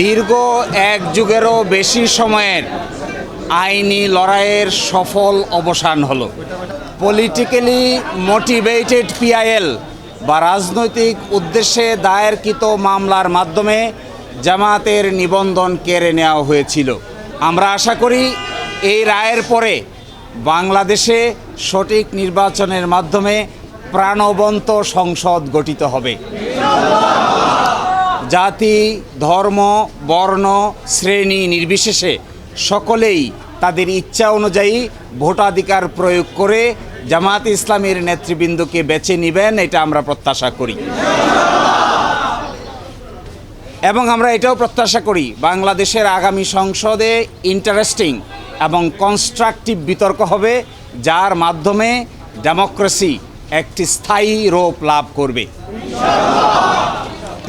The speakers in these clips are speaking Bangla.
দীর্ঘ এক যুগেরও বেশি সময়ের আইনি লড়াইয়ের সফল অবসান হলো। পলিটিক্যালি মোটিভেটেড পিআইএল বা রাজনৈতিক উদ্দেশ্যে দায়েরকৃত মামলার মাধ্যমে জামাতের নিবন্ধন কেড়ে নেওয়া হয়েছিল। আমরা আশা করি এই রায়ের পরে বাংলাদেশে সঠিক নির্বাচনের মাধ্যমে প্রাণবন্ত সংসদ গঠিত হবে। জাতি, ধর্ম, বর্ণ, শ্রেণি নির্বিশেষে সকলেই তাদের ইচ্ছা অনুযায়ী ভোটাধিকার প্রয়োগ করে জামাত ইসলামের নেতৃবৃন্দকে বেছে নেবেন, এটা আমরা প্রত্যাশা করি। এবং আমরা এটাও প্রত্যাশা করি, বাংলাদেশের আগামী সংসদে ইন্টারেস্টিং এবং কনস্ট্রাকটিভ বিতর্ক হবে, যার মাধ্যমে ডেমোক্রেসি একটি স্থায়ী রূপ লাভ করবে।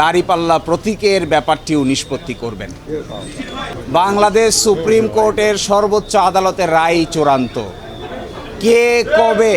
দাড়িপাল্লা প্রতীকের ব্যাপারটিও নিষ্পত্তি করবেন। বাংলাদেশ সুপ্রিম কোর্টের সর্বোচ্চ আদালতের রায় চূড়ান্ত। কে কবে,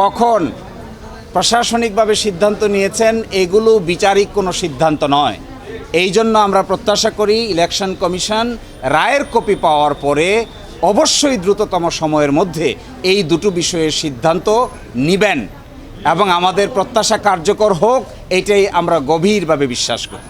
কখন প্রশাসনিকভাবে সিদ্ধান্ত নিয়েছেন, এগুলো বিচারিক কোনো সিদ্ধান্ত নয়। এই জন্য আমরা প্রত্যাশা করি ইলেকশন কমিশন রায়ের কপি পাওয়ার পরে অবশ্যই দ্রুততম সময়ের মধ্যে এই দুটো বিষয়ের সিদ্ধান্ত নিবেন। এবং আমাদের প্রত্যাশা কার্যকর হোক এটাই আমরা গভীরভাবে বিশ্বাস করি।